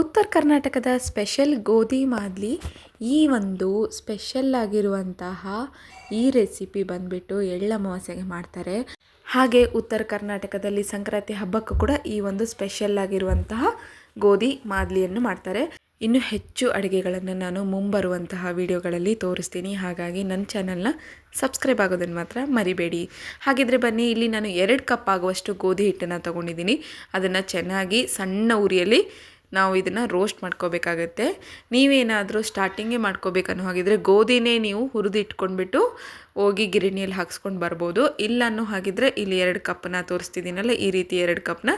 ಉತ್ತರ ಕರ್ನಾಟಕದ ಸ್ಪೆಷಲ್ ಗೋಧಿ ಮಾದ್ಲಿ ಈ ಒಂದು ಸ್ಪೆಷಲ್ ಆಗಿರುವಂತಹ ಈ ರೆಸಿಪಿ ಬಂದ್ಬಿಟ್ಟು ಎಳ್ಳಮಾವಾಸ್ಯೆಗೆ ಮಾಡ್ತಾರೆ. ಹಾಗೆ ಉತ್ತರ ಕರ್ನಾಟಕದಲ್ಲಿ ಸಂಕ್ರಾಂತಿ ಹಬ್ಬಕ್ಕೂ ಕೂಡ ಈ ಒಂದು ಸ್ಪೆಷಲ್ ಆಗಿರುವಂತಹ ಗೋಧಿ ಮಾದ್ಲಿಯನ್ನು ಮಾಡ್ತಾರೆ. ಇನ್ನು ಹೆಚ್ಚು ಅಡುಗೆಗಳನ್ನು ನಾನು ಮುಂಬರುವಂತಹ ವಿಡಿಯೋಗಳಲ್ಲಿ ತೋರಿಸ್ತೀನಿ. ಹಾಗಾಗಿ ನನ್ನ ಚಾನಲ್ನ ಸಬ್ಸ್ಕ್ರೈಬ್ ಆಗೋದನ್ನು ಮಾತ್ರ ಮರಿಬೇಡಿ. ಹಾಗಿದ್ರೆ ಬನ್ನಿ, ಇಲ್ಲಿ ನಾನು ಎರಡು ಕಪ್ ಆಗುವಷ್ಟು ಗೋಧಿ ಹಿಟ್ಟನ್ನು ತೊಗೊಂಡಿದ್ದೀನಿ. ಅದನ್ನು ಚೆನ್ನಾಗಿ ಸಣ್ಣ ಉರಿಯಲ್ಲಿ ನಾವು ಇದನ್ನು ರೋಸ್ಟ್ ಮಾಡ್ಕೋಬೇಕಾಗತ್ತೆ. ನೀವೇನಾದರೂ ಸ್ಟಾರ್ಟಿಂಗೇ ಮಾಡ್ಕೋಬೇಕನ್ನೋ ಹಾಗಿದ್ರೆ ಗೋಧಿನೇ ನೀವು ಹುರಿದಿಟ್ಕೊಂಡ್ಬಿಟ್ಟು ಹೋಗಿ ಗಿರಣಿಯಲ್ಲಿ ಹಾಕ್ಸ್ಕೊಂಡು ಬರ್ಬೋದು. ಇಲ್ಲ ಅನ್ನೋ ಹಾಗಿದ್ರೆ ಇಲ್ಲಿ ಎರಡು ಕಪ್ನ ತೋರಿಸ್ತಿದ್ದೀನಲ್ಲ, ಈ ರೀತಿ ಎರಡು ಕಪ್ನ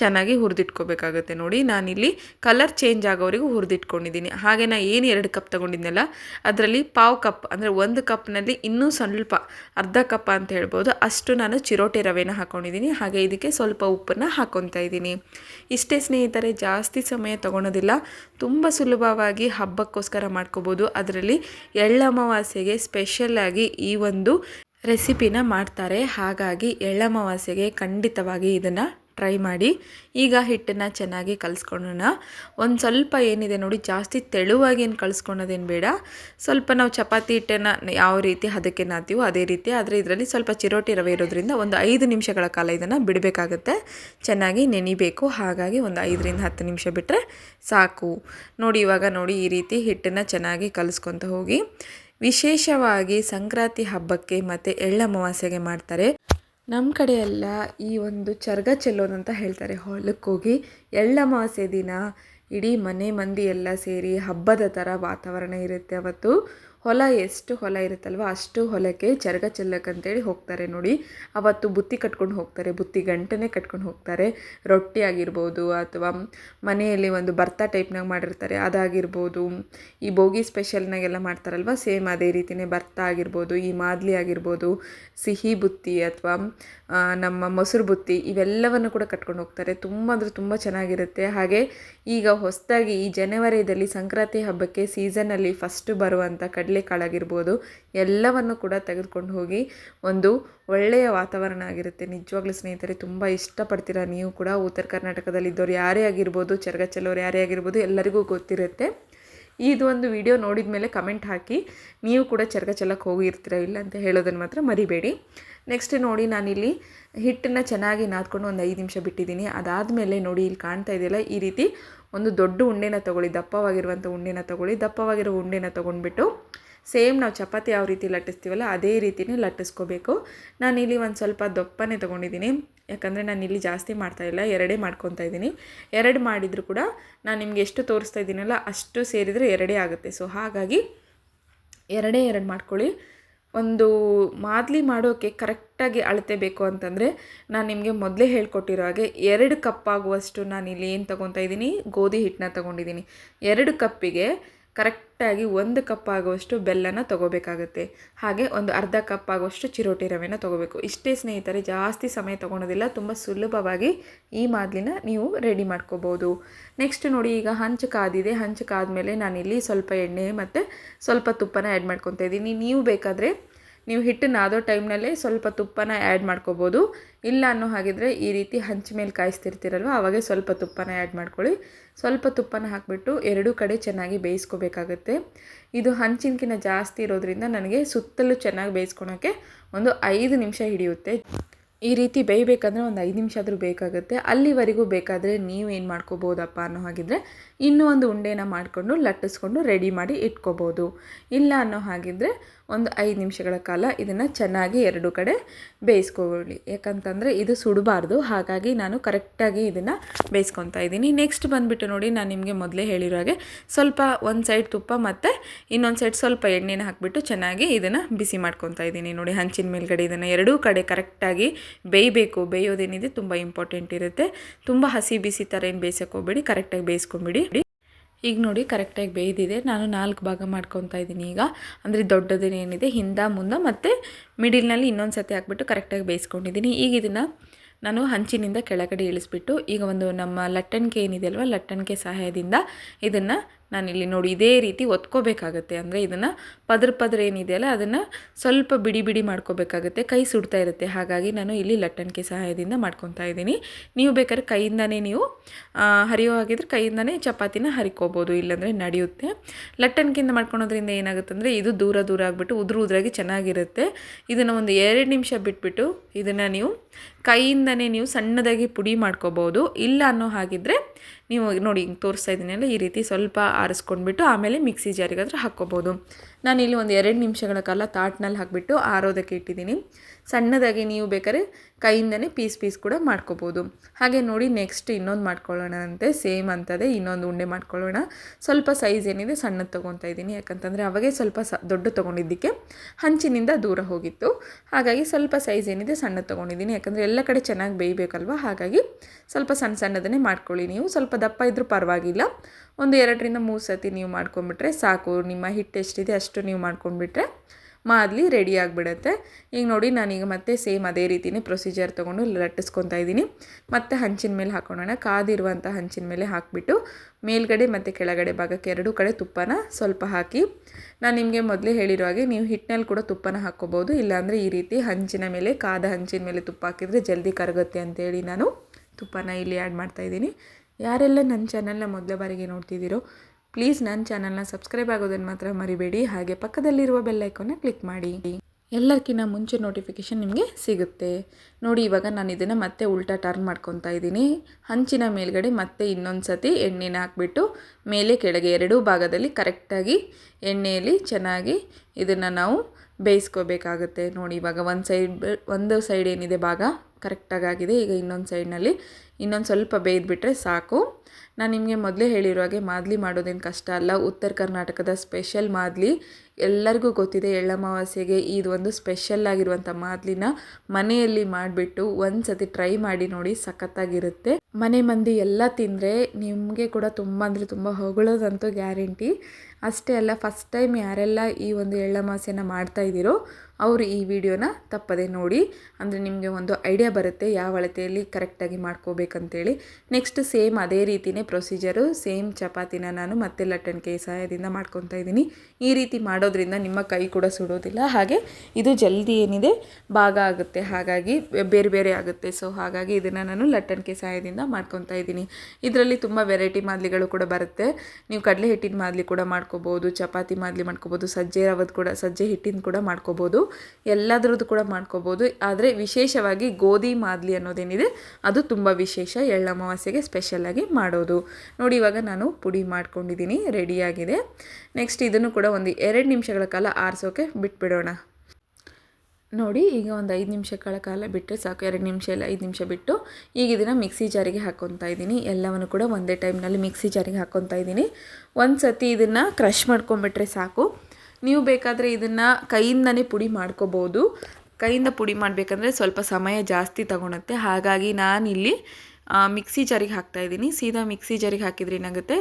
ಚೆನ್ನಾಗಿ ಹುರಿದಿಟ್ಕೋಬೇಕಾಗುತ್ತೆ ನೋಡಿ. ನಾನಿಲ್ಲಿ ಕಲರ್ ಚೇಂಜ್ ಆಗೋವರೆಗೂ ಹುರಿದಿಟ್ಕೊಂಡಿದ್ದೀನಿ. ಹಾಗೆ ನಾನು ಏನು ಎರಡು ಕಪ್ ತೊಗೊಂಡಿದ್ನಲ್ಲ, ಅದರಲ್ಲಿ ಪಾವು ಕಪ್, ಅಂದರೆ ಒಂದು ಕಪ್ನಲ್ಲಿ ಇನ್ನೂ ಸ್ವಲ್ಪ ಅರ್ಧ ಕಪ್ ಅಂತ ಹೇಳ್ಬೋದು. ಅಷ್ಟು ನಾನು ಚಿರೋಟಿ ರವೆನ ಹಾಕ್ಕೊಂಡಿದ್ದೀನಿ ಹಾಗೆ ಇದಕ್ಕೆ ಸ್ವಲ್ಪ ಉಪ್ಪನ್ನು ಹಾಕ್ಕೊತಾ ಇದ್ದೀನಿ. ಇಷ್ಟೇ ಸ್ನೇಹಿತರೆ, ಜಾಸ್ತಿ ಸಮಯ ತೊಗೊಳೋದಿಲ್ಲ. ತುಂಬ ಸುಲಭವಾಗಿ ಹಬ್ಬಕ್ಕೋಸ್ಕರ ಮಾಡ್ಕೋಬೋದು. ಅದರಲ್ಲಿ ಎಳ್ಳಮಾವಾಸ್ಯೆಗೆ ಸ್ಪೆಷಲ್ಲಾಗಿ ಈ ಒಂದು ರೆಸಿಪಿನ ಮಾಡ್ತಾರೆ. ಹಾಗಾಗಿ ಎಳ್ಳಮಾವಾಸ್ಯೆಗೆ ಖಂಡಿತವಾಗಿ ಇದನ್ನು ಟ್ರೈ ಮಾಡಿ. ಈಗ ಹಿಟ್ಟನ್ನು ಚೆನ್ನಾಗಿ ಕಲಿಸ್ಕೊಳ್ಳೋಣ. ಒಂದು ಸ್ವಲ್ಪ ಏನಿದೆ ನೋಡಿ, ಜಾಸ್ತಿ ತೆಳುವಾಗಿ ಏನು ಕಲಿಸ್ಕೊಳೋದೇನು ಬೇಡ. ಸ್ವಲ್ಪ ನಾವು ಚಪಾತಿ ಹಿಟ್ಟನ್ನು ಯಾವ ರೀತಿ ಅದಕ್ಕೆ ನಾತೀವೋ ಅದೇ ರೀತಿ. ಆದರೆ ಇದರಲ್ಲಿ ಸ್ವಲ್ಪ ಚಿರೋಟಿ ರವೆ ಇರೋದ್ರಿಂದ ಒಂದು ಐದು ನಿಮಿಷಗಳ ಕಾಲ ಇದನ್ನು ಬಿಡಬೇಕಾಗುತ್ತೆ. ಚೆನ್ನಾಗಿ ನೆನಿಬೇಕು. ಹಾಗಾಗಿ ಒಂದು ಐದರಿಂದ ಹತ್ತು ನಿಮಿಷ ಬಿಟ್ಟರೆ ಸಾಕು. ನೋಡಿ, ಇವಾಗ ನೋಡಿ ಈ ರೀತಿ ಹಿಟ್ಟನ್ನು ಚೆನ್ನಾಗಿ ಕಲಿಸ್ಕೊತ ಹೋಗಿ. ವಿಶೇಷವಾಗಿ ಸಂಕ್ರಾಂತಿ ಹಬ್ಬಕ್ಕೆ ಮತ್ತು ಎಳ್ಳಮಾವಾಸ್ಯೆಗೆ ಮಾಡ್ತಾರೆ. ನಮ್ಮ ಕಡೆ ಎಲ್ಲ ಈ ಒಂದು ಚರ್ಗ ಚೆಲ್ಲೋದಂತ ಹೇಳ್ತಾರೆ. ಹೊಲಕ್ಕೆ ಹೋಗಿ ಎಳ್ಳಮಾವಾಸ್ಯೆ ದಿನ ಇಡೀ ಮನೆ ಮಂದಿ ಎಲ್ಲ ಸೇರಿ ಹಬ್ಬದ ಥರ ವಾತಾವರಣ ಇರುತ್ತೆ ಅವತ್ತು. ಹೊಲ ಎಷ್ಟು ಹೊಲ ಇರುತ್ತಲ್ವ ಅಷ್ಟು ಹೊಲಕ್ಕೆ ಚರಗ ಚೆಲ್ಲಕ್ಕಂತೇಳಿ ಹೋಗ್ತಾರೆ ನೋಡಿ. ಅವತ್ತು ಬುತ್ತಿ ಕಟ್ಕೊಂಡು ಹೋಗ್ತಾರೆ, ಬುತ್ತಿ ಗಂಟನೇ ಕಟ್ಕೊಂಡು ಹೋಗ್ತಾರೆ. ರೊಟ್ಟಿ ಆಗಿರ್ಬೋದು ಅಥವಾ ಮನೆಯಲ್ಲಿ ಒಂದು ಭರ್ತ ಟೈಪ್ನಾಗ ಮಾಡಿರ್ತಾರೆ, ಅದಾಗಿರ್ಬೋದು. ಈ ಬೋಗಿ ಸ್ಪೆಷಲ್ನಾಗೆಲ್ಲ ಮಾಡ್ತಾರಲ್ವ, ಸೇಮ್ ಅದೇ ರೀತಿಯೇ ಭರ್ತ ಆಗಿರ್ಬೋದು, ಈ ಮಾದಲಿ ಆಗಿರ್ಬೋದು, ಸಿಹಿ ಬುತ್ತಿ ಅಥವಾ ನಮ್ಮ ಮೊಸರು ಬುತ್ತಿ ಇವೆಲ್ಲವನ್ನು ಕೂಡ ಕಟ್ಕೊಂಡು ಹೋಗ್ತಾರೆ. ತುಂಬ ಅಂದರೆ ತುಂಬ ಚೆನ್ನಾಗಿರುತ್ತೆ. ಹಾಗೆ ಈಗ ಹೊಸದಾಗಿ ಈ ಜನವರಿದಲ್ಲಿ ಸಂಕ್ರಾಂತಿ ಹಬ್ಬಕ್ಕೆ ಸೀಸನಲ್ಲಿ ಫಸ್ಟ್ ಬರುವಂಥ ಕಡಲೆಕಾಳಾಗಿರ್ಬೋದು ಎಲ್ಲವನ್ನು ಕೂಡ ತೆಗೆದುಕೊಂಡು ಹೋಗಿ ಒಂದು ಒಳ್ಳೆಯ ವಾತಾವರಣ ಆಗಿರುತ್ತೆ. ನಿಜವಾಗ್ಲೂ ಸ್ನೇಹಿತರೆ, ತುಂಬ ಇಷ್ಟಪಡ್ತೀರಾ ನೀವು ಕೂಡ? ಉತ್ತರ ಕರ್ನಾಟಕದಲ್ಲಿ ಇದ್ದವ್ರು ಯಾರೇ ಆಗಿರ್ಬೋದು ಚರಗ ಯಾರೇ ಆಗಿರ್ಬೋದು, ಎಲ್ಲರಿಗೂ ಗೊತ್ತಿರುತ್ತೆ. ಇದು ಒಂದು ವಿಡಿಯೋ ನೋಡಿದ ಮೇಲೆ ಕಮೆಂಟ್ ಹಾಕಿ, ನೀವು ಕೂಡ ಚರಗ ಚೆಲ್ಲಕ್ಕೆ ಹೋಗಿರ್ತೀರ ಇಲ್ಲ ಅಂತ ಹೇಳೋದನ್ನು ಮಾತ್ರ ಮರಿಬೇಡಿ. ನೆಕ್ಸ್ಟ್ ನೋಡಿ, ನಾನಿಲ್ಲಿ ಹಿಟ್ಟನ್ನು ಚೆನ್ನಾಗಿ ನಾದ್ಕೊಂಡು ಒಂದು ಐದು ನಿಮಿಷ ಬಿಟ್ಟಿದ್ದೀನಿ. ಅದಾದಮೇಲೆ ನೋಡಿ, ಇಲ್ಲಿ ಕಾಣ್ತಾ ಇದೆಯಲ್ಲ, ಈ ರೀತಿ ಒಂದು ದೊಡ್ಡ ಉಂಡೆನ ತೊಗೊಳ್ಳಿ, ದಪ್ಪವಾಗಿರುವಂಥ ಉಂಡೆನ ತೊಗೊಳ್ಳಿ, ದಪ್ಪವಾಗಿರೋ ಉಂಡೆನ ತೊಗೊಂಡ್ಬಿಟ್ಟು ಸೇಮ್ ನಾವು ಚಪಾತಿ ಯಾವ ರೀತಿ ಲಟ್ಟಿಸ್ತೀವಲ್ಲ ಅದೇ ರೀತಿಯೇ ಲಟ್ಟಿಸ್ಕೋಬೇಕು. ನಾನಿಲ್ಲಿ ಒಂದು ಸ್ವಲ್ಪ ದಪ್ಪನೇ ತೊಗೊಂಡಿದ್ದೀನಿ, ಯಾಕಂದರೆ ನಾನು ಇಲ್ಲಿ ಜಾಸ್ತಿ ಮಾಡ್ತಾಯಿಲ್ಲ ಎರಡೇ ಮಾಡ್ಕೊತಾ ಇದ್ದೀನಿ. ಎರಡು ಮಾಡಿದರೂ ಕೂಡ ನಾನು ನಿಮಗೆ ಎಷ್ಟು ತೋರಿಸ್ತಾ ಇದ್ದೀನಲ್ಲ ಅಷ್ಟು ಸೇರಿದರೆ ಎರಡೇ ಆಗುತ್ತೆ. ಸೊ ಹಾಗಾಗಿ ಎರಡೇ ಎರಡು ಮಾಡ್ಕೊಳ್ಳಿ. ಒಂದು ಮಾದಲಿ ಮಾಡೋಕ್ಕೆ ಕರೆಕ್ಟಾಗಿ ಅಳತೆ ಬೇಕು ಅಂತಂದರೆ ನಾನು ನಿಮಗೆ ಮೊದಲೇ ಹೇಳ್ಕೊಟ್ಟಿರೋ ಹಾಗೆ ಎರಡು ಕಪ್ ಆಗುವಷ್ಟು ನಾನು ಇಲ್ಲಿ ಏನು ತೊಗೊತಾ ಇದ್ದೀನಿ? ಗೋಧಿ ಹಿಟ್ಟನ್ನ ತೊಗೊಂಡಿದ್ದೀನಿ. ಎರಡು ಕಪ್ಪಿಗೆ ಕರೆಕ್ಟಾಗಿ ಒಂದು ಕಪ್ ಆಗುವಷ್ಟು ಬೆಲ್ಲನ ತೊಗೋಬೇಕಾಗುತ್ತೆ. ಹಾಗೆ ಒಂದು ಅರ್ಧ ಕಪ್ ಆಗುವಷ್ಟು ಚಿರೋಟಿ ರವೆನ ತೊಗೋಬೇಕು. ಇಷ್ಟೇ ಸ್ನೇಹಿತರೆ, ಜಾಸ್ತಿ ಸಮಯ ತೊಗೊಳೋದಿಲ್ಲ. ತುಂಬ ಸುಲಭವಾಗಿ ಈ ಮಾದಲಿನ ನೀವು ರೆಡಿ ಮಾಡ್ಕೋಬೋದು. ನೆಕ್ಸ್ಟ್ ನೋಡಿ, ಈಗ ಹಂಚು ಕಾದಿದೆ. ಹಂಚು ಕಾದ್ಮೇಲೆ ನಾನಿಲ್ಲಿ ಸ್ವಲ್ಪ ಎಣ್ಣೆ ಮತ್ತು ಸ್ವಲ್ಪ ತುಪ್ಪನ ಆ್ಯಡ್ ಮಾಡ್ಕೊತಾ ಇದ್ದೀನಿ. ನೀವು ಬೇಕಾದರೆ ನೀವು ಹಿಟ್ಟು ನಾದೋ ಟೈಮ್ನಲ್ಲೇ ಸ್ವಲ್ಪ ತುಪ್ಪನ ಆ್ಯಡ್ ಮಾಡ್ಕೋಬೋದು. ಇಲ್ಲ ಅನ್ನೋ ಹಾಗಿದ್ರೆ ಈ ರೀತಿ ಹಂಚ ಮೇಲೆ ಕಾಯಿಸ್ತಿರ್ತೀರಲ್ವ ಆವಾಗೆ ಸ್ವಲ್ಪ ತುಪ್ಪನ ಆ್ಯಡ್ ಮಾಡ್ಕೊಳ್ಳಿ. ಸ್ವಲ್ಪ ತುಪ್ಪನ ಹಾಕಿಬಿಟ್ಟು ಎರಡೂ ಕಡೆ ಚೆನ್ನಾಗಿ ಬೇಯಿಸ್ಕೋಬೇಕಾಗತ್ತೆ. ಇದು ಹಂಚಿನಕಿನ್ನ ಜಾಸ್ತಿ ಇರೋದ್ರಿಂದ ನನಗೆ ಸುತ್ತಲೂ ಚೆನ್ನಾಗಿ ಬೇಯಿಸ್ಕೊಳೋಕ್ಕೆ ಒಂದು ಐದು ನಿಮಿಷ ಹಿಡಿಯುತ್ತೆ. ಈ ರೀತಿ ಬೇಯಬೇಕಂದ್ರೆ ಒಂದು ಐದು ನಿಮಿಷ ಆದರೂ ಬೇಕಾಗುತ್ತೆ. ಅಲ್ಲಿವರೆಗೂ ಬೇಕಾದರೆ ನೀವೇನು ಮಾಡ್ಕೋಬೋದಪ್ಪ ಅನ್ನೋ ಹಾಗಿದ್ರೆ ಇನ್ನೂ ಒಂದು ಉಂಡೆನ ಮಾಡಿಕೊಂಡು ಲಟ್ಟಿಸ್ಕೊಂಡು ರೆಡಿ ಮಾಡಿ ಇಟ್ಕೋಬೋದು. ಇಲ್ಲ ಅನ್ನೋ ಹಾಗಿದ್ರೆ ಒಂದು ಐದು ನಿಮಿಷಗಳ ಕಾಲ ಇದನ್ನು ಚೆನ್ನಾಗಿ ಎರಡು ಕಡೆ ಬೇಯಿಸ್ಕೊಳ್ಳಿ. ಯಾಕಂತಂದರೆ ಇದು ಸುಡಬಾರ್ದು. ಹಾಗಾಗಿ ನಾನು ಕರೆಕ್ಟಾಗಿ ಇದನ್ನು ಬೇಯಿಸ್ಕೊತಾ ಇದ್ದೀನಿ. ನೆಕ್ಸ್ಟ್ ಬಂದುಬಿಟ್ಟು ನೋಡಿ, ನಾನು ನಿಮಗೆ ಮೊದಲೇ ಹೇಳಿರೋ ಹಾಗೆ ಸ್ವಲ್ಪ ಒಂದು ಸೈಡ್ ತುಪ್ಪ ಮತ್ತು ಇನ್ನೊಂದು ಸೈಡ್ ಸ್ವಲ್ಪ ಎಣ್ಣೆನ ಹಾಕಿಬಿಟ್ಟು ಚೆನ್ನಾಗಿ ಇದನ್ನು ಬಿಸಿ ಮಾಡ್ಕೊತಾ ಇದ್ದೀನಿ. ನೋಡಿ, ಹಂಚಿನ ಮೇಲ್ಗಡೆ ಇದನ್ನು ಎರಡೂ ಕಡೆ ಕರೆಕ್ಟಾಗಿ ಬೇಯಬೇಕು, ಬೇಯೋದೇನಿದೆ ತುಂಬ ಇಂಪಾರ್ಟೆಂಟ್ ಇರುತ್ತೆ. ತುಂಬ ಹಸಿ ಬಿಸಿ ಥರ ಏನು ಬೇಯಿಸೋಕೆ ಕರೆಕ್ಟಾಗಿ ಬೇಯಿಸ್ಕೊಂಬಿಡಿ. ಈಗ ನೋಡಿ ಕರೆಕ್ಟಾಗಿ ಬೇಯ್ದಿದೆ. ನಾನು ನಾಲ್ಕು ಭಾಗ ಮಾಡ್ಕೊತಾ ಇದ್ದೀನಿ ಈಗ. ಅಂದರೆ ದೊಡ್ಡದೇನೇನಿದೆ ಹಿಂದ, ಮುಂದೆ ಮತ್ತು ಮಿಡಿಲ್ನಲ್ಲಿ ಇನ್ನೊಂದು ಸತಿ ಹಾಕ್ಬಿಟ್ಟು ಕರೆಕ್ಟಾಗಿ ಬೇಯಿಸ್ಕೊಂಡಿದ್ದೀನಿ. ಈಗ ಇದನ್ನು ನಾನು ಹಂಚಿನಿಂದ ಕೆಳಗಡೆ ಇಳಿಸ್ಬಿಟ್ಟು, ಈಗ ಒಂದು ನಮ್ಮ ಲಟ್ಟಣಿಕೆ ಏನಿದೆ ಅಲ್ವಾ ಲಟ್ಟಣಿಕೆ ಸಹಾಯದಿಂದ ಇದನ್ನು ನಾನಿಲ್ಲಿ ನೋಡಿ ಇದೇ ರೀತಿ ಒತ್ಕೋಬೇಕಾಗತ್ತೆ. ಅಂದರೆ ಇದನ್ನು ಪದ್ರ ಪದ್ರ ಏನಿದೆಯಲ್ಲ ಅದನ್ನು ಸ್ವಲ್ಪ ಬಿಡಿ ಬಿಡಿ ಮಾಡ್ಕೋಬೇಕಾಗತ್ತೆ. ಕೈ ಸುಡ್ತಾ ಇರುತ್ತೆ. ಹಾಗಾಗಿ ನಾನು ಇಲ್ಲಿ ಲಟ್ಟಣಿಕೆ ಸಹಾಯದಿಂದ ಮಾಡ್ಕೊತಾ ಇದ್ದೀನಿ. ನೀವು ಬೇಕಾದ್ರೆ ಕೈಯಿಂದನೇ ನೀವು ಹರಿಯೋ ಹಾಗಿದ್ರೆ ಕೈಯಿಂದನೇ ಚಪಾತಿನ ಹರಿಕೋಬೋದು, ಇಲ್ಲಾಂದರೆ ನಡೆಯುತ್ತೆ. ಲಟ್ಟಣಿಕೆಯಿಂದ ಮಾಡ್ಕೊಳೋದ್ರಿಂದ ಏನಾಗುತ್ತೆ ಅಂದರೆ ಇದು ದೂರ ದೂರ ಆಗಿಬಿಟ್ಟು ಉದುರು ಉದುರಾಗಿ ಚೆನ್ನಾಗಿರುತ್ತೆ. ಇದನ್ನು ಒಂದು ಎರಡು ನಿಮಿಷ ಬಿಟ್ಬಿಟ್ಟು ಇದನ್ನು ನೀವು ಕೈಯಿಂದನೇ ನೀವು ಸಣ್ಣದಾಗಿ ಪುಡಿ ಮಾಡ್ಕೋಬೋದು. ಇಲ್ಲ ಅನ್ನೋ ಹಾಗಿದ್ರೆ ನೀವು ನೋಡಿ ಹಿಂಗೆ ತೋರಿಸ್ತಾ ಇದ್ದೀನಲ್ಲ ಈ ರೀತಿ ಸ್ವಲ್ಪ ಆರಿಸ್ಕೊಂಡ್ಬಿಟ್ಟು ಆಮೇಲೆ ಮಿಕ್ಸಿ ಜಾರಿಗಾದ್ರೂ ಹಾಕ್ಕೋಬೋದು. ನಾನಿಲ್ಲಿ ಒಂದು ಎರಡು ನಿಮಿಷಗಳ ಕಾಲ ತಾಟ್ನಲ್ಲಿ ಹಾಕಿಬಿಟ್ಟು ಆರೋದಕ್ಕೆ ಇಟ್ಟಿದ್ದೀನಿ. ಸಣ್ಣದಾಗಿ ನೀವು ಬೇಕಾದ್ರೆ ಕೈಯಿಂದನೇ ಪೀಸ್ ಪೀಸ್ ಕೂಡ ಮಾಡ್ಕೋಬೋದು. ಹಾಗೆ ನೋಡಿ ನೆಕ್ಸ್ಟ್ ಇನ್ನೊಂದು ಮಾಡ್ಕೊಳ್ಳೋಣ ಅಂತೆ. ಸೇಮ್ ಅಂತದೇ ಇನ್ನೊಂದು ಉಂಡೆ ಮಾಡ್ಕೊಳ್ಳೋಣ. ಸ್ವಲ್ಪ ಸೈಜ್ ಏನಿದೆ ಸಣ್ಣದು ತೊಗೊತಾ ಇದ್ದೀನಿ. ಯಾಕಂತಂದರೆ ಅವಾಗೆ ಸ್ವಲ್ಪ ಸ ದೊಡ್ಡ ತೊಗೊಂಡಿದ್ದಕ್ಕೆ ಹಂಚಿನಿಂದ ದೂರ ಹೋಗಿತ್ತು. ಹಾಗಾಗಿ ಸ್ವಲ್ಪ ಸೈಜ್ ಏನಿದೆ ಸಣ್ಣದು ತೊಗೊಂಡಿದ್ದೀನಿ. ಯಾಕಂದರೆ ಎಲ್ಲ ಕಡೆ ಚೆನ್ನಾಗಿ ಬೇಯಬೇಕಲ್ವ? ಹಾಗಾಗಿ ಸ್ವಲ್ಪ ಸಣ್ಣ ಸಣ್ಣದನ್ನೇ ಮಾಡ್ಕೊಳ್ಳಿ ನೀವು. ಸ್ವಲ್ಪ ದಪ್ಪ ಇದ್ದರೂ ಪರವಾಗಿಲ್ಲ. ಒಂದು ಎರಡರಿಂದ ಮೂರು ಸತಿ ನೀವು ಮಾಡ್ಕೊಂಡ್ಬಿಟ್ರೆ ಸಾಕು. ನಿಮ್ಮ ಹಿಟ್ಟು ಎಷ್ಟಿದೆ ಅಷ್ಟು ನೀವು ಮಾಡ್ಕೊಂಡ್ಬಿಟ್ರೆ ಮಾದಲಿ ರೆಡಿ ಆಗಿಬಿಡುತ್ತೆ. ಈಗ ನೋಡಿ, ನಾನೀಗ ಮತ್ತೆ ಸೇಮ್ ಅದೇ ರೀತಿಯೇ ಪ್ರೊಸೀಜರ್ ತೊಗೊಂಡು ಲಟ್ಟಿಸ್ಕೊತಾ ಇದ್ದೀನಿ. ಮತ್ತೆ ಹಂಚಿನ ಮೇಲೆ ಹಾಕೊಳ್ಳೋಣ ಕಾದಿರುವಂಥ ಹಂಚಿನ ಮೇಲೆ ಹಾಕಿಬಿಟ್ಟು ಮೇಲ್ಗಡೆ ಮತ್ತು ಕೆಳಗಡೆ ಭಾಗಕ್ಕೆ ಎರಡೂ ಕಡೆ ತುಪ್ಪನ ಸ್ವಲ್ಪ ಹಾಕಿ, ನಾನು ನಿಮಗೆ ಮೊದಲೇ ಹೇಳಿರೋ ಹಾಗೆ ನೀವು ಹಿಟ್ಟಿನಲ್ಲಿ ಕೂಡ ತುಪ್ಪನ ಹಾಕ್ಕೋಬೋದು ಇಲ್ಲಾಂದರೆ ಈ ರೀತಿ ಹಂಚಿನ ಮೇಲೆ, ಕಾದ ಹಂಚಿನ ಮೇಲೆ ತುಪ್ಪ ಹಾಕಿದರೆ ಜಲ್ದಿ ಕರಗುತ್ತೆ ಅಂತೇಳಿ ನಾನು ತುಪ್ಪನ ಇಲ್ಲಿ ಆ್ಯಡ್ ಮಾಡ್ತಾಯಿದ್ದೀನಿ ಯಾರೆಲ್ಲ ನನ್ನ ಚಾನಲ್ನ ಮೊದಲ ಬಾರಿಗೆ ನೋಡ್ತಿದ್ದೀರೋ, ಪ್ಲೀಸ್ ನನ್ನ ಚಾನಲ್ನ ಸಬ್ಸ್ಕ್ರೈಬ್ ಆಗೋದನ್ನು ಮಾತ್ರ ಮರಿಬೇಡಿ. ಹಾಗೆ ಪಕ್ಕದಲ್ಲಿರುವ ಬೆಲ್ ಐಕಾನ್ನ ಕ್ಲಿಕ್ ಮಾಡಿ. ಎಲ್ಲಕ್ಕಿಂತ ಮುಂಚೆ ನೋಟಿಫಿಕೇಷನ್ ನಿಮಗೆ ಸಿಗುತ್ತೆ. ನೋಡಿ, ಇವಾಗ ನಾನು ಇದನ್ನು ಮತ್ತೆ ಉಲ್ಟಾ ಟರ್ನ್ ಮಾಡ್ಕೊತಾ ಇದ್ದೀನಿ. ಹಂಚಿನ ಮೇಲ್ಗಡೆ ಮತ್ತೆ ಇನ್ನೊಂದು ಸತಿ ಎಣ್ಣೆನ ಹಾಕ್ಬಿಟ್ಟು, ಮೇಲೆ ಕೆಳಗೆ ಎರಡೂ ಭಾಗದಲ್ಲಿ ಕರೆಕ್ಟಾಗಿ ಎಣ್ಣೆಯಲ್ಲಿ ಚೆನ್ನಾಗಿ ಇದನ್ನು ನಾವು ಬೇಯಿಸ್ಕೋಬೇಕಾಗುತ್ತೆ. ನೋಡಿ, ಇವಾಗ ಒಂದು ಸೈಡ್ ಒಂದು ಸೈಡ್ ಏನಿದೆ ಭಾಗ ಕರೆಕ್ಟಾಗಿ ಆಗಿದೆ. ಈಗ ಇನ್ನೊಂದು ಸೈಡ್ನಲ್ಲಿ ಇನ್ನೊಂದು ಸ್ವಲ್ಪ ಬೇಯ್ದುಬಿಟ್ರೆ ಸಾಕು. ನಾನು ನಿಮಗೆ ಮೊದಲೇ ಹೇಳಿರೋ ಹಾಗೆ ಮಾದಲಿ ಮಾಡೋದೇನು ಕಷ್ಟ ಅಲ್ಲ. ಉತ್ತರ ಕರ್ನಾಟಕದ ಸ್ಪೆಷಲ್ ಮಾದಲಿ. ಎಲ್ಲರಿಗೂ ಗೊತ್ತಿದೆ, ಎಳ್ಳಮಾವಾಸ್ಯೆಗೆ ಇದು ಒಂದು ಸ್ಪೆಷಲ್ ಆಗಿರುವಂಥ ಮಾದಲಿನ ಮನೆಯಲ್ಲಿ ಮಾಡಿಬಿಟ್ಟು ಒಂದು ಸತಿ ಟ್ರೈ ಮಾಡಿ ನೋಡಿ ಸಖತ್ತಾಗಿರುತ್ತೆ. ಮನೆ ಮಂದಿ ಎಲ್ಲ ತಿಂದರೆ ನಿಮಗೆ ಕೂಡ ತುಂಬ, ಅಂದರೆ ತುಂಬ ಹೊಗಳೋದಂತೂ ಗ್ಯಾರಂಟಿ. ಅಷ್ಟೇ ಅಲ್ಲ ಫಸ್ಟ್ ಟೈಮ್ ಯಾರೆಲ್ಲ ಈ ಒಂದು ಎಳ್ಳಮಾಸೆಯನ್ನು ಮಾಡ್ತಾ ಇದ್ದೀರೋ ಅವರು ಈ ವಿಡಿಯೋನ ತಪ್ಪದೆ ನೋಡಿ, ಅಂದರೆ ನಿಮಗೆ ಒಂದು ಐಡಿಯಾ ಬರುತ್ತೆ ಯಾವ ಅಳತೆಯಲ್ಲಿ ಕರೆಕ್ಟಾಗಿ ಮಾಡ್ಕೋಬೇಕಂತೇಳಿ. ನೆಕ್ಸ್ಟ್ ಸೇಮ್ ಅದೇ ರೀತಿಯೇ ಪ್ರೊಸೀಜರು ಸೇಮ್ ಚಪಾತಿನ ನಾನು ಮತ್ತೆ ಲಟ್ಟಣಿಕೆ ಸಹಾಯದಿಂದ ಮಾಡ್ಕೊತಾ ಇದ್ದೀನಿ. ಈ ರೀತಿ ಮಾಡೋದ್ರಿಂದ ನಿಮ್ಮ ಕೈ ಕೂಡ ಸುಡೋದಿಲ್ಲ. ಹಾಗೆ ಇದು ಜಲ್ದಿ ಏನಿದೆ, ಭಾಗ ಆಗುತ್ತೆ. ಹಾಗಾಗಿ ಬೇರೆ ಬೇರೆ ಆಗುತ್ತೆ. ಸೊ ಹಾಗಾಗಿ ಇದನ್ನು ನಾನು ಲಟ್ಟಣಿಕೆ ಸಹಾಯದಿಂದ ಮಾಡ್ಕೊತಾ ಇದ್ದೀನಿ. ಇದರಲ್ಲಿ ತುಂಬ ವೆರೈಟಿ ಮಾದಲಿಗಳು ಕೂಡ ಬರುತ್ತೆ. ನೀವು ಕಡಲೆ ಹಿಟ್ಟಿನ ಮಾದಲಿ ಕೂಡ ಮಾಡ್ಕೋಬೋದು, ಚಪಾತಿ ಮಾದಲಿ ಮಾಡ್ಕೋಬೋದು, ಸಜ್ಜೆ ರವದ ಕೂಡ, ಸಜ್ಜೆ ಹಿಟ್ಟಿನ ಕೂಡ ಮಾಡ್ಕೋಬೋದು. ಎಲ್ಲದರದ್ದು ಕೂಡ ಮಾಡ್ಕೋಬೋದು. ಆದರೆ ವಿಶೇಷವಾಗಿ ಗೋಧಿ ಮಾದಲಿ ಅನ್ನೋದೇನಿದೆ, ಅದು ತುಂಬ ವಿಶೇಷ. ಎಳ್ಳಮಾವಾಸ್ಯೆಗೆ ಸ್ಪೆಷಲಾಗಿ ಮಾಡೋದು. ನೋಡಿ, ಇವಾಗ ನಾನು ಪುಡಿ ಮಾಡ್ಕೊಂಡಿದ್ದೀನಿ. ರೆಡಿಯಾಗಿದೆ ನೆಕ್ಸ್ಟ್ ಇದನ್ನು ಕೂಡ ಒಂದು ಎರಡು ನಿಮಿಷಗಳ ಕಾಲ ಆರಿಸೋಕೆ ಬಿಟ್ಬಿಡೋಣ. ನೋಡಿ, ಈಗ ಒಂದು ಐದು ನಿಮಿಷಗಳ ಕಾಲ ಬಿಟ್ಟರೆ ಸಾಕು. ಎರಡು ನಿಮಿಷ ಇಲ್ಲ, ಐದು ನಿಮಿಷ ಬಿಟ್ಟು ಈಗ ಇದನ್ನು ಮಿಕ್ಸಿ ಜಾರಿಗೆ ಹಾಕ್ಕೊತಾ ಇದ್ದೀನಿ. ಎಲ್ಲವನ್ನು ಕೂಡ ಒಂದೇ ಟೈಮ್ನಲ್ಲಿ ಮಿಕ್ಸಿ ಜಾರಿಗೆ ಹಾಕ್ಕೊತಾ ಇದ್ದೀನಿ. ಒಂದು ಸತಿ ಇದನ್ನು ಕ್ರಷ್ ಮಾಡ್ಕೊಂಬಿಟ್ರೆ ಸಾಕು. ನೀವು ಬೇಕಾದರೆ ಇದನ್ನು ಕೈಯಿಂದನೇ ಪುಡಿ ಮಾಡ್ಕೋಬೋದು. ಕೈಯಿಂದ ಪುಡಿ ಮಾಡಬೇಕಂದ್ರೆ ಸ್ವಲ್ಪ ಸಮಯ ಜಾಸ್ತಿ ತಗೊಳತ್ತೆ ಹಾಗಾಗಿ ನಾನಿಲ್ಲಿ ಮಿಕ್ಸಿ ಜಾರಿಗೆ ಹಾಕ್ತಾಯಿದ್ದೀನಿ ಸೀದಾ ಮಿಕ್ಸಿ ಜಾರಿಗೆ ಹಾಕಿದ್ರೆ ಏನಾಗುತ್ತೆ?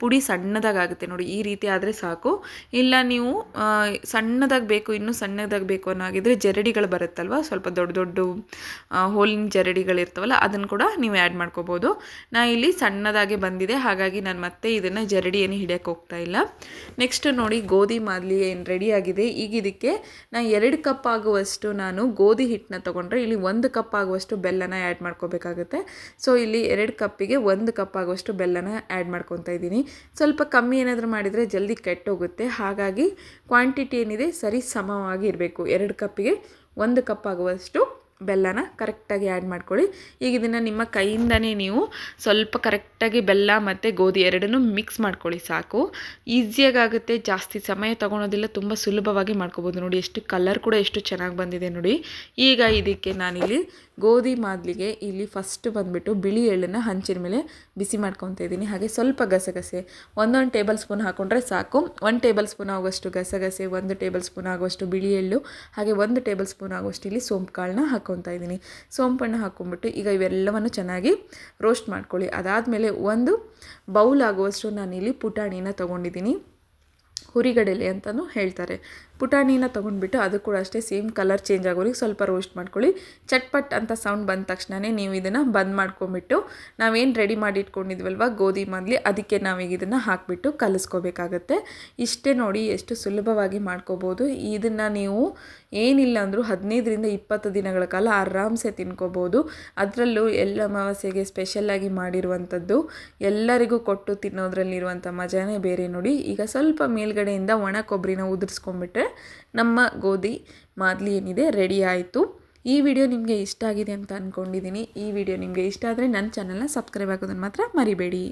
ಪುಡಿ ಸಣ್ಣದಾಗುತ್ತೆ ನೋಡಿ, ಈ ರೀತಿ ಆದರೆ ಸಾಕು. ಇಲ್ಲ ನೀವು ಸಣ್ಣದಾಗಿ ಬೇಕು ಇನ್ನೂ ಸಣ್ಣದಾಗಿ ಬೇಕು ಅನ್ನೋ ಹಾಗಿದ್ರೆ ಜರಡಿಗಳು ಬರುತ್ತಲ್ವ? ಸ್ವಲ್ಪ ದೊಡ್ಡ ದೊಡ್ಡ ಹೋಲಿನ ಜರಡಿಗಳಿರ್ತವಲ್ಲ, ಅದನ್ನು ಕೂಡ ನೀವು ಆ್ಯಡ್ ಮಾಡ್ಕೋಬೋದು. ನಾ ಇಲ್ಲಿ ಸಣ್ಣದಾಗೆ ಬಂದಿದೆ, ಹಾಗಾಗಿ ನಾನು ಮತ್ತೆ ಇದನ್ನು ಜರಡಿ ಏನು ಹೋಗ್ತಾ ಇಲ್ಲ. ನೆಕ್ಸ್ಟ್ ನೋಡಿ, ಗೋಧಿ ಮಾದಲಿ ಏನು ರೆಡಿಯಾಗಿದೆ ಈಗ ಇದಕ್ಕೆ ನಾನು ಎರಡು ಕಪ್ ಆಗುವಷ್ಟು ನಾನು ಗೋಧಿ ಹಿಟ್ಟನ್ನ ತೊಗೊಂಡ್ರೆ, ಇಲ್ಲಿ ಒಂದು ಕಪ್ ಆಗುವಷ್ಟು ಬೆಲ್ಲನ ಆ್ಯಡ್ ಮಾಡ್ಕೋಬೇಕಾಗುತ್ತೆ. ಸೊ, ಇಲ್ಲಿ ಎರಡು ಕಪ್ಪಿಗೆ ಒಂದು ಕಪ್ ಆಗುವಷ್ಟು ಬೆಲ್ಲನ ಆ್ಯಡ್ ಮಾಡ್ಕೊತಾ ಇದ್ದೀನಿ. ಸ್ವಲ್ಪ ಕಮ್ಮಿ ಏನಾದರೂ ಮಾಡಿದರೆ ಜಲ್ದಿ ಕೆಟ್ಟೋಗುತ್ತೆ. ಹಾಗಾಗಿ ಕ್ವಾಂಟಿಟಿ ಏನಿದೆ ಸರಿ ಸಮವಾಗಿ ಇರಬೇಕು. ಎರಡು ಕಪ್ಪಿಗೆ ಒಂದು ಕಪ್ ಆಗುವಷ್ಟು ಬೆಲ್ಲನ ಕರೆಕ್ಟಾಗಿ ಆ್ಯಡ್ ಮಾಡ್ಕೊಳ್ಳಿ. ಈಗ ಇದನ್ನು ನಿಮ್ಮ ಕೈಯಿಂದನೇ ನೀವು ಸ್ವಲ್ಪ ಕರೆಕ್ಟಾಗಿ ಬೆಲ್ಲ ಮತ್ತು ಗೋಧಿ ಎರಡನ್ನೂ ಮಿಕ್ಸ್ ಮಾಡ್ಕೊಳ್ಳಿ ಸಾಕು. ಈಸಿಯಾಗಿ ಆಗುತ್ತೆ, ಜಾಸ್ತಿ ಸಮಯ ತೊಗೊಳೋದಿಲ್ಲ, ತುಂಬ ಸುಲಭವಾಗಿ ಮಾಡ್ಕೋಬೋದು. ನೋಡಿ, ಎಷ್ಟು ಕಲರ್ ಕೂಡ ಎಷ್ಟು ಚೆನ್ನಾಗಿ ಬಂದಿದೆ ನೋಡಿ. ಈಗ ಇದಕ್ಕೆ ನಾನಿಲ್ಲಿ ಗೋಧಿ ಮಾದಲಿಗೆ ಇಲ್ಲಿ ಫಸ್ಟ್ ಬಂದುಬಿಟ್ಟು ಬಿಳಿ ಎಳ್ಳನ್ನು ಹಂಚಿನ ಮೇಲೆ ಬಿಸಿ ಮಾಡ್ಕೊತಾ ಇದ್ದೀನಿ. ಹಾಗೆ ಸ್ವಲ್ಪ ಗಸಗಸೆ, ಒಂದೊಂದು ಟೇಬಲ್ ಸ್ಪೂನ್ ಹಾಕ್ಕೊಂಡ್ರೆ ಸಾಕು. ಒಂದು ಟೇಬಲ್ ಸ್ಪೂನ್ ಆಗುವಷ್ಟು ಗಸಗಸೆ, ಒಂದು ಟೇಬಲ್ ಸ್ಪೂನ್ ಆಗುವಷ್ಟು ಬಿಳಿ ಎಳ್ಳು, ಹಾಗೆ ಒಂದು ಟೇಬಲ್ ಸ್ಪೂನ್ ಆಗುವಷ್ಟು ಇಲ್ಲಿ ಸೋಂಪು ಕಾಳನ್ನ ಹಾಕ್ಕೊತಾ ಇದ್ದೀನಿ. ಸೋಂಪನ್ನು ಹಾಕ್ಕೊಂಬಿಟ್ಟು ಈಗ ಇವೆಲ್ಲವನ್ನು ಚೆನ್ನಾಗಿ ರೋಸ್ಟ್ ಮಾಡ್ಕೊಳ್ಳಿ. ಅದಾದಮೇಲೆ ಒಂದು ಬೌಲ್ ಆಗುವಷ್ಟು ನಾನಿಲ್ಲಿ ಪುಟಾಣಿನ ತೊಗೊಂಡಿದ್ದೀನಿ. ಹುರಿಗಡಲೆ ಅಂತಲೂ ಹೇಳ್ತಾರೆ. ಪುಟಾಣಿನ ತೊಗೊಂಡ್ಬಿಟ್ಟು ಅದು ಕೂಡ ಅಷ್ಟೇ ಸೇಮ್ ಕಲರ್ ಚೇಂಜ್ ಆಗೋರಿಗೆ ಸ್ವಲ್ಪ ರೋಸ್ಟ್ ಮಾಡ್ಕೊಳ್ಳಿ. ಚಟ್ಪಟ್ ಅಂತ ಸೌಂಡ್ ಬಂದ ತಕ್ಷಣವೇ ನೀವು ಇದನ್ನು ಬಂದ್ ಮಾಡ್ಕೊಂಬಿಟ್ಟು ನಾವೇನು ರೆಡಿ ಮಾಡಿ ಇಟ್ಕೊಂಡಿದ್ವಲ್ವ ಗೋಧಿ, ಮಾದಲಿ, ಅದಕ್ಕೆ ನಾವೀಗ ಇದನ್ನು ಹಾಕಿಬಿಟ್ಟು ಕಲಿಸ್ಕೋಬೇಕಾಗತ್ತೆ. ಇಷ್ಟೇ ನೋಡಿ ಎಷ್ಟು ಸುಲಭವಾಗಿ ಮಾಡ್ಕೋಬೋದು. ಇದನ್ನು ನೀವು ಏನಿಲ್ಲ ಅಂದರೂ ಹದಿನೈದರಿಂದ ಇಪ್ಪತ್ತು ದಿನಗಳ ಕಾಲ ಆರಾಮ್ಸೆ ತಿನ್ಕೋಬೋದು. ಅದರಲ್ಲೂ ಎಲ್ಲ ಅಮಾವಾಸ್ಯೆಗೆ ಸ್ಪೆಷಲ್ಲಾಗಿ ಮಾಡಿರುವಂಥದ್ದು ಎಲ್ಲರಿಗೂ ಕೊಟ್ಟು ತಿನ್ನೋದ್ರಲ್ಲಿರುವಂಥ ಮಜಾನೇ ಬೇರೆ ನೋಡಿ. ಈಗ ಸ್ವಲ್ಪ ಮೇಲ್ಗಡೆಯಿಂದ ಒಣ ಕೊಬ್ಬರಿನ ಉದುರಿಸ್ಕೊಂಡ್ಬಿಟ್ರೆ ನಮ್ಮ ಗೋಧಿ ಮಾದಲಿ ಏನಿದೆ ರೆಡಿ ಆಯಿತು. ಈ ವಿಡಿಯೋ ನಿಮಗೆ ಇಷ್ಟ ಆಗಿದೆ ಅಂತ ಅಂದ್ಕೊಂಡಿದ್ದೀನಿ ಈ ವಿಡಿಯೋ ನಿಮಗೆ ಇಷ್ಟ ಆದರೆ ನನ್ನ ಚಾನಲ್ನ ಸಬ್ಸ್ಕ್ರೈಬ್ ಆಗೋದನ್ನು ಮಾತ್ರ ಮರಿಬೇಡಿ.